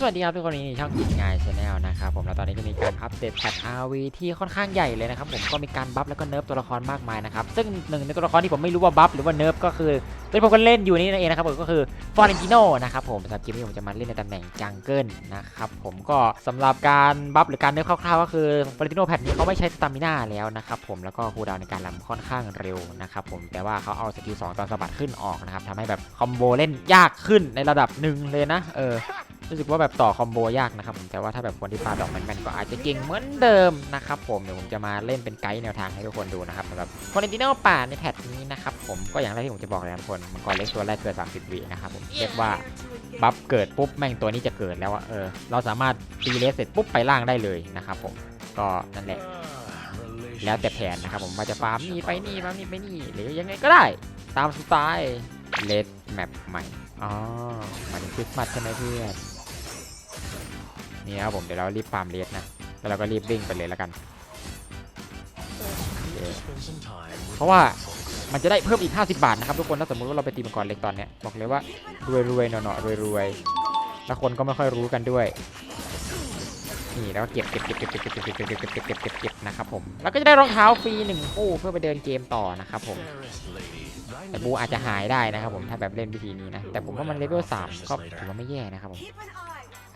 สวัสดีครับทุกคนนี่ช่องกินงายชาแนลนะครับผมแล้วตอนนี้ก็มีการอัปเดตแพท RV ที่ค่อนข้างใหญ่เลยนะครับผมก็มีการบัฟแล้วก็เนิร์ฟตัวละครมากมายนะครับซึ่งหนึ่งในตัวละครที่ผมไม่รู้ว่าบัฟหรือว่าเนิร์ฟก็คือตอนนี้ผมก็เล่นอยู่นี่นั่นเองนะครับผมก็คือฟอร์เรนติโนนะครับผมสำหรับเกมนี้ผมจะมาเล่นในตำแหน่งจังเกิลนะครับผมก็สำหรับการบัฟหรือการเนิร์ฟคร่าวๆก็คือฟอร์เรนติโนแพทนี้เขาไม่ใช้สตามิน่าแล้วนะครับผมแล้วก็คูลดาวน์ในการรำค่อนข้างเร็วนะครับผมแต่ว่าเขาเอาสกิล2ตอนสะบัดขึ้นออกนะครับทำให้แบบคอมโบเล่นยากขึ้นในระดับหนึ่งเลยนะเออ รู้สึกว่าแบบต่อคอมโบยากนะครับผมแต่ว่าถ้าแบบคนที่ปาดอกแมนๆก็อาจจะเก่งเหมือนเดิมนะครับผมเดี๋ยวผมจะมาเล่นเป็นไกด์แนวทางให้ทุกคนดูนะครับสำหรับคอนเทนติโนป่าในแพทนี้นะครับผมก็อย่างแรกที่ผมจะบอกเลยนะทุกคนมังกรเล็กตัวแรกเกิด 30วินะครับผมเรียกว่าบัฟเกิดปุ๊บแม่งตัวนี้จะเกิดแล้วอะเออเราสามารถตีเลสเสร็จปุ๊บไปล่างได้เลยนะครับผมก็นั่นแหละแล้วแต่แผนนะครับผมว่าจะฟาร์มนี่ไปนี่ฟาร์มนี่ไปนี่หรือยังไงก็ได้ตามสไตล์เลดแมปใหม่อ๋อมายถึงคริสต์มาสใช่ไหมเพื่อน นี่ครับผมเดี๋ยวเรารีบฟาร์มเลสนะแล้วเราก็รีบวิ่งไปเลยแล้วกัน เพราะว่ามันจะได้เพิ่มอีก 50 บาทนะครับทุกคนถ้าสมมติว่าเราไปตีมังกรเล็กตอนเนี้ยบอกเลยว่ารวยรวยๆหน่อๆรวยรวยๆแล้วคนก็ไม่ค่อยรู้กันด้วยนี่แล้วก็เก็บเก็บเก็บเก็บเก็บเก็บเก็บเก็บเก็บเก็บเก็บเก็บเก็บเก็บนะครับผมแล้วก็จะได้รองเท้าฟรีหนึ่งคู่เพื่อไปเดินเกมต่อนะครับผมแต่บูอาจจะหายได้นะครับผมถ้าแบบเล่นวิธีนี้นะแต่ผมว่ามันเลเวล3ก็ถือว่าไม่แย่นะครับผม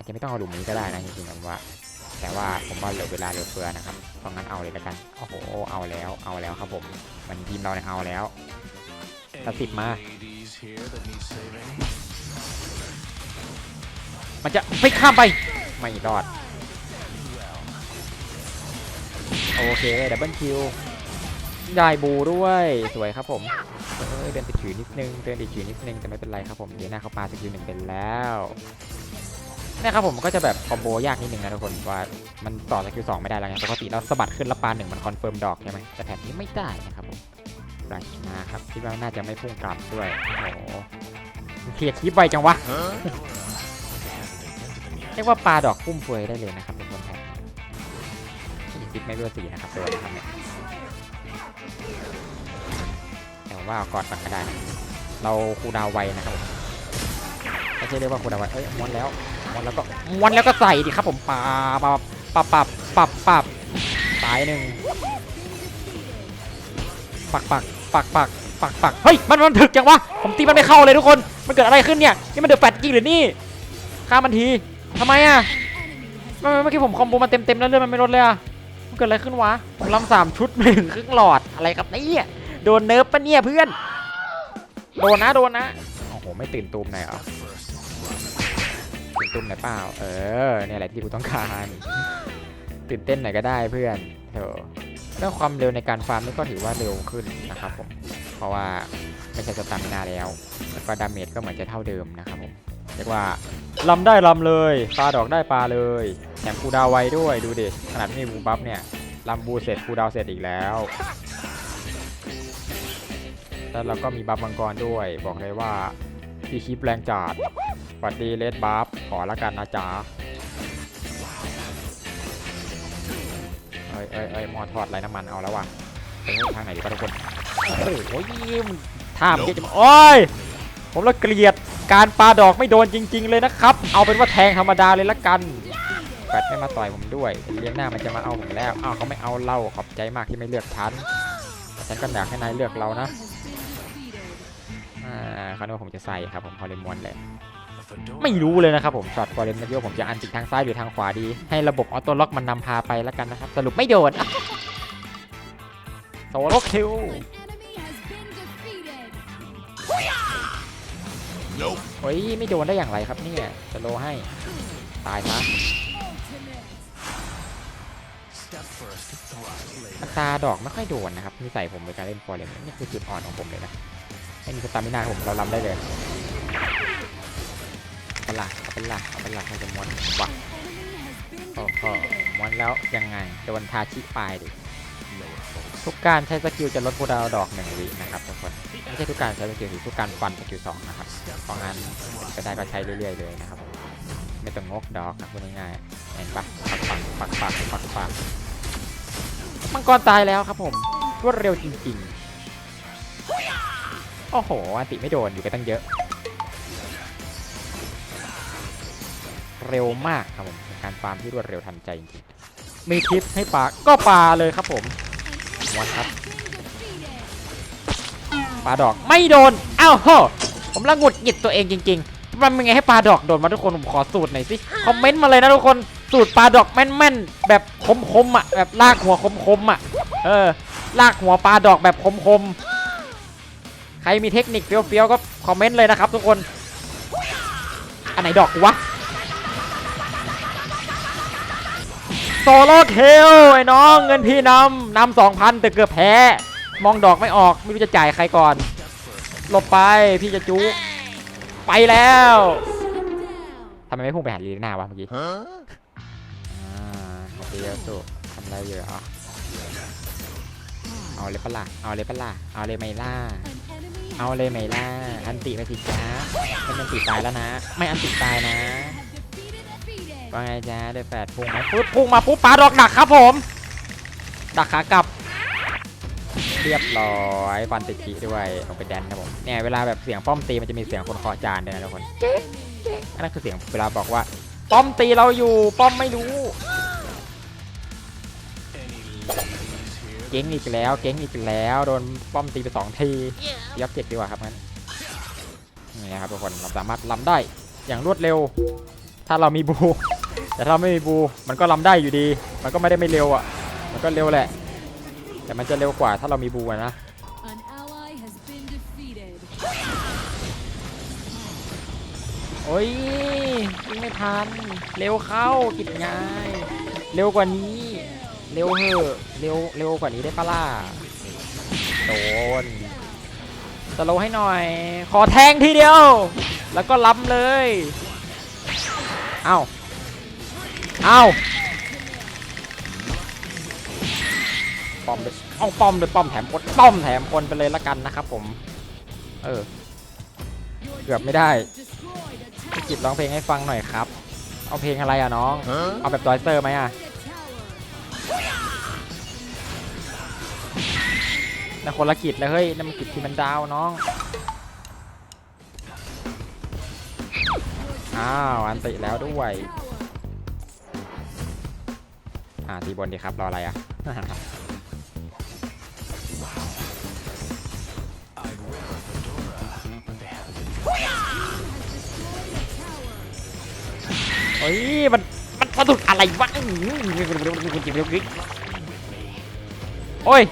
อาจจะไม่ต้องเอาหลุมนี้ก็ได้นะจริงๆผมว่า แต่ว่าผมว่าเหลือเวลาเหลือเฟือนะครับเพราะงั้นเอาเลยละกันโอ้โหเอาแล้วเอาแล้วครับผมมันทีมเราเนี่ยเอาแล้วตัดสิบมา มันจะไปข้ามไปไม่รอดโอเคดับเบิลคิวได้บูด้วยสวยครับผมเอ้ยเดินติดถือนิดนึงเดินติดถือนิดนึงแต่ไม่เป็นไรครับผมเดี๋ยวหน้าเขาปาสกิลหนึ่งเป็นแล้ว นี่ยครับผมก็จะแบบคอมโบยากนิดนึงนะทุกคนว่ามันต่อสกิลสองไม่ได้แล้วไงปกติเราสะบัดขึ้นแล้วปาหนึ่งมันคอนเฟิร์มดอกใช่ไหมแต่แผ่นนี้ไม่ได้นะครับผมราชนาครับคิดว่าน่าจะไม่พุ่งกลับด้วยโอ้โหเคลียร์คลิปไวจังวะเรียกว่าปลาดอกพุ่มเฟยได้เลยนะครับทุกคนแผ่นนี้คลิปไม่เบอร์สี่นะครับตัวนะครับเนี่ยแต่ว่าเอากอดมันก็ได้ เราคูดาวไวนะครับผมไม่ใช่เรียกว่าคูดาวไวเอ้ยม้วนแล้ว ม้วนแล้วก็ม้วนแล้วก็ใส่ดิครับผมปาปาปาปับปับปับตายหนึ่งปักปักปักปักปักปักเฮ้ยมันมันถึกจังวะผมตีมันไม่เข้าเลยทุกคนมันเกิดอะไรขึ้นเนี่ยนี่มันเดือดแฟตจริงหรือนี่ฆ่ามันทีทำไมอะเมื่อเมื่อกี้ผมคอมโบมาเต็มเต็มๆแล้วเลือดมันไม่ลดเลยอะมันเกิดอะไรขึ้นวะผมลำสามชุดไม่ถึงครึ่งหลอดอะไรครับเนี่ยโดนเนิร์ฟปะเนี่ยเพื่อนโดนนะโดนนะโอ้โหไม่ตื่นตูมไหนอยเหรอ ตื่นตูมหน่อยเปล่า เออเนี่ยแหละที่กูต้องการตื่นเต้นหน่อยก็ได้เพื่อนเถอะเรื่องความเร็วในการฟาร์มนี่ก็ถือว่าเร็วขึ้นนะครับผม เพราะว่าไม่ใช่สตามินาแล้ว แล้วก็ดาเมจก็เหมือนจะเท่าเดิมนะครับผม เรียกว่าลำได้ลำเลย ปลาดอกได้ปลาเลย แถมคูดาวไวด้วยดูดิ ขนาดไม่มีบูบัฟเนี่ยลำบูเสร็จคูดาวเสร็จอีกแล้ว แล้วเราก็มีบัฟมังกรด้วย บอกเลยว่าพี่คลิปแรงจัด วัสดีเลดบัฟขอละกันนะจ๊ะเอ้ยเอ้ยเอ้ยมอทอดไรน้ำมันเอาแล้วว่ะไปทางไหนดีวะทุกคนโอ้ยยมันท่ามนเยอะจังโอ้ยผมละเกลียดการปาดอกไม่โดนจริง ๆ เลยนะครับ เอาเป็นว่าแทงธรรมดาเลยละกันแฟดไม่มาต่อยผมด้วยเลี้ยงหน้ามันจะมาเอาผมแล้วอ้าวเขาไม่เอาเล่าขอบใจมากที่ไม่เลือกฉันฉันก็อยากให้นายเลือกเรานะอ่าเขาโน้ผมจะใส่ครับผมพอเลมอนเลย ไม่รู้เลยนะครับผมช็อตพอเลมอนว่าผมจะอันติดทางซ้ายหรือทางขวาดี ให้ระบบออโต้ล็อกมันนำพาไปแล้วกันนะครับ สรุปไม่โดนโซโลคิวเฮ้ยไม่โดนได้อย่างไรครับเนี่ยสโลให้ ตายซะอัตราดอกไม่ค่อยโดนนะครับนิสัยผมในการเล่นฟอร์เรนนี่คือจุดอ่อนของผมเลยนะไม่มีสตามินาผมเราลำได้เลย เป็นหลักเอาเป็นหลักเอาเป็นหลักให้จะม้วนว่ะโอ้โหม้วนแล้วยังไงโดนทาชิปลายดิทุกการใช้สกิลจะลดคูดาวดอกหนึ่งวินะครับทุกคนไม่ใช่ทุกการใช้สกิลทุกการฟันสกิลสองนะครับเพราะงั้นเป็ได้ก็ใช้เรื่อยๆเลยนะครับ ไม่ต้องงกดอกนะพูดง่ายๆเห็นปะปักปักปักปักปักปักมังกรตายแล้วครับผมรวดเร็วจริงๆ โอ้โหอติไม่โดนอยู่กันตั้งเยอะ เร็วมากครับผมเป็นการฟาร์มที่รวดเร็วทันใจจริงๆมีทิปให้ปลาก็ปลาเลยครับผมวันครับปลาดอกไม่โดนอ้าวโหผมละงุดหงิดตัวเองจริง ๆ มันเป็นไงให้ปลาดอกโดนมาทุกคนผมขอสูตรหน่อยสิคอมเมนต์มาเลยนะทุกคนสูตรปลาดอกแม่นๆแบบคมๆอะแบบลากหัวคมๆอะเออลากหัวปลาดอกแบบคมๆใครมีเทคนิคเฟี้ยวๆก็คอมเมนต์เลยนะครับทุกคนอันไหนดอกวะ โซโล่เทลไอ้น้องเงินพี่นำนำสองพันแต่เกือบแพ้ มองดอกไม่ออกไม่รู้จะจ่ายใครก่อนหลบไปพี่จะจุกไปแล้วทำไมไม่พุ่งไปหาลีน่าวะเมื่อกี้อ่าโอเคแล้วสุทำอะไรอยู่อะเอาเลยปะล่ะเอาเลยปะล่ะเอาเลยไหมล่ะเอาเลยไหมล่ะอันติไปสิจ้าเป็นอันติตายแล้วนะ ไม่อันติตายนะ ว่าไงจ้าเดยวแฟดพุ่งไหมปุ๊บพุ่งมาปุ๊บปาดอกดักครับผม ดักขากลับ เรียบร้อยฟันติดทีด้วยลงไปแดนครับผมเนี่ยเวลาแบบเสียงป้อมตีมันจะมีเสียงคนเคาะจานด้วยนะทุกคนอันนั้นคือเสียงเวลาบอกว่า ป้อมตีเราอยู่ป้อมไม่รู้เก๊งอีกแล้วเก๊งอีกแล้วโดนป้อมตีไปสองทียับเจ็ดดีกว่าครับงั้นนี่นะครับทุกคนเราสามารถลำได้อย่างรวดเร็ว ถ้าเรามีบู แต่ถ้าเราไม่มีบูมันก็ลำได้อยู่ดี มันก็ไม่ได้ไม่เร็วอะ มันก็เร็วแหละ แต่มันจะเร็วกว่าถ้าเรามีบูอะนะ An ally has been defeated. โอ้ยวิ่งไม่ทัน เร็วเข้ากิดง่าย เร็วกว่านี้ เร็วเหอะเร็วเร็วกว่านี้ได้ปะล่ะโดนสโลว์ให้หน่อย ขอแทงทีเดียว แล้วก็ล้ำเลย เอ้า เอ้าป้อมเลยเอาป้อมเลยป้อมแถมคนป้อมแถมคนไปเลยละกันนะครับผม เออ เกือบไม่ได้ Destroyed a พี่ tower. กิจร้องเพลงให้ฟังหน่อยครับ เอาเพลงอะไรอะน้อง เอาแบบดอยเซอร์ไหมอะ Destroyed a tower. แต่คนละกิจเลยเฮ้ยนั่นมันกิจที่มันดาวน้อง อ้าว อันติแล้วด้วย อ่าตีบนดีครับ รออะไรอะเฮ้ย มัน มันสะดุดอะไรวะโอ้ย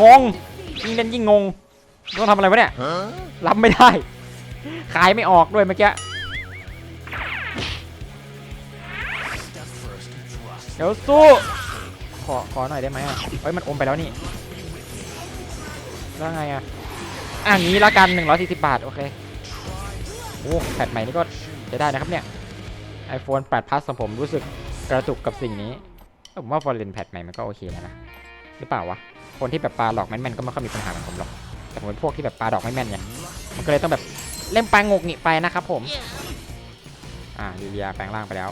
งง ยิ่งเล่นยิ่งงง ต้องทำอะไรวะเนี่ย รับไม่ได้ ขายไม่ออกด้วยเมื่อกี้ เดี๋ยวสู้ขอขอหน่อยได้ไหมอะเฮ้ยมันอมไปแล้วนี่แล้วไงอะอะงี้ละกัน 140 บาท โอเคโอ้แพทใหม่นี่ก็ใช้ได้นะครับเนี่ย iPhone 8 Plus ของผมรู้สึกกระตุกกับสิ่งนี้ ผมว่าฟอร์เรนแพทใหม่มันก็โอเคแล้วนะ หรือเปล่าวะ คนที่แบบปลาหลอกแม่นๆก็ไม่ค่อยมีปัญหาเหมือนผมหรอก แต่ผมเป็นพวกที่แบบปลาดอกไม่แม่นไงมันก็เลยต้องแบบเล่นปลางกหงิไปนะครับผม อ่าลิเลียแปลงร่างไปแล้ว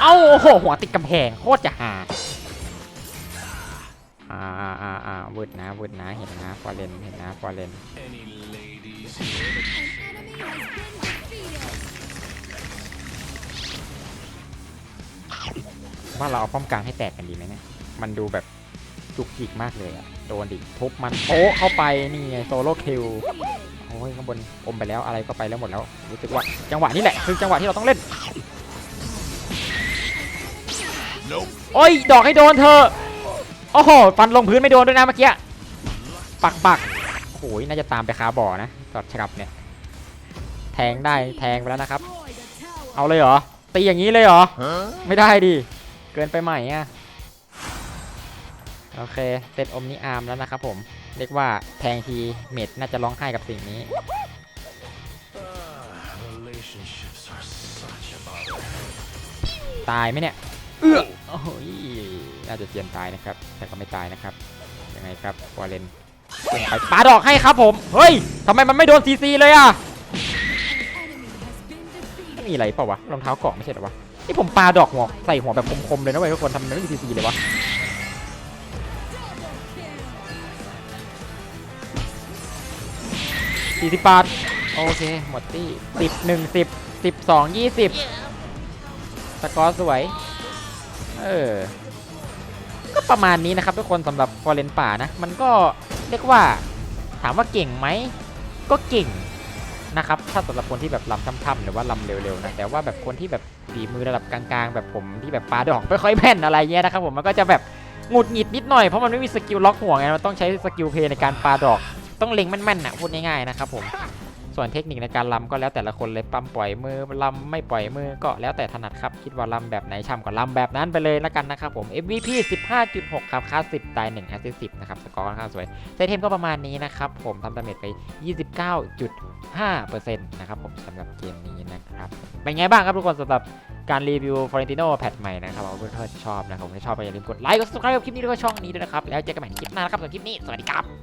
เอ้าโอ้โหหัวติดกำแพงโคตรจะหาอ่าอ่าอ่าอ่าวืดนะวืดนะเห็นนะฟอเรนเห็นนะฟอเรนว่าเราเอาป้อมกลางให้แตกกันดีไหมเนี่ยมันดูแบบจุกจิกมากเลยอะโดนดิทุบมันโป๊ะเข้าไปนี่ไงโซโล่คิวโอ้ยข้างบนอมไปแล้วอะไรก็ไปแล้วหมดแล้วรู้สึกว่าจังหวะนี้แหละคือจังหวะที่เราต้องเล่น โอ้ยดอกให้โดนเธอะโอ้โหฟันลงพื้นไม่โดนด้วยนะเมื่อกี้ปักปักโอ้ยน่าจะตามไปคาบ่อนะจอดฉกับเนี่ย แทงได้แทงไปแล้วนะครับ Destroyed a tower. เอาเลยเหรอตีอย่างนี้เลยเหรอไม่ได้ดิเกินไปใหม่อะโอเคเซตอมนิอาร์มแล้วนะครับผม เรียกว่าแทงทีเม็ดน่าจะร้องไห้กับสิ่งนี้ Relationships are such a bother. ตายไหมเนี่ย เอื้อ โอ้ยน่าจะเจียนตายนะครับ แต่ก็ไม่ตายนะครับ ยังไงครับวอลเลนขึ้นไปปาดอกให้ครับผม เฮ้ยทำไมมันไม่โดนซีซีเลยอะ An enemy has been defeated. ไม่มีอะไรเปล่าวะ รองเท้าเกาะไม่ใช่เหรอวะ นี่ผมปาดอกหัวใส่หัวแบบคมๆเลยนะเว้ยทุกคนทำไมไม่มีซีซีเลยวะ Double kill. 40บาท โอเค หมดที่10 1 10 12 20สกอร์สวย เออ ก็ประมาณนี้นะครับทุกคนสำหรับฟอร์เรนป่านะ มันก็เรียกว่าถามว่าเก่งไหม ก็เก่งนะครับ ถ้าสำหรับคนที่แบบลำช่ำๆหรือว่าลำเร็วๆนะ แต่ว่าแบบคนที่แบบฝีมือระดับกลางๆ แบบผมที่แบบปลาดอกไม่ค่อยแม่นอะไรเงี้ยนะครับผมมันก็จะแบบหงุดหงิดนิดหน่อยเพราะมันไม่มีสกิลล็อกหัวไงมันต้องใช้สกิลเพย์ในการปลาดอก ต้องเล็งแม่นๆนะพูดง่ายๆนะครับผม ส่วนเทคนิคในการลำก็แล้วแต่ละคนเลยปั๊มปล่อยมือลำไม่ปล่อยมือก็แล้วแต่ถนัดครับ คิดว่าลำแบบไหนช่ำก็ลำแบบนั้นไปเลยละกันนะครับผม MVP 15.6 ครับค่า10ตาย1แอสซิส10นะครับสกอร์ค่อนข้างสวยเซตเทมก็ประมาณนี้นะครับผมทำดาเมจไป 29.5%นะครับผมสำหรับเกมนี้นะครับเป็นไงบ้างครับทุกคนสำหรับการรีวิวฟอร์เรนติโนแพทใหม่นะครับเอาเพื่อนๆชอบนะครับผมถ้าชอบก็อย่าลืมกดไลค์กด subscribe กับคลิปนี้ด้วยก็ช่องนี้ด้วยนะครับ แล้วเจอกันใหม่คลิปหน้านะครับสำหรับคลิปนี้ สวัสดีครับ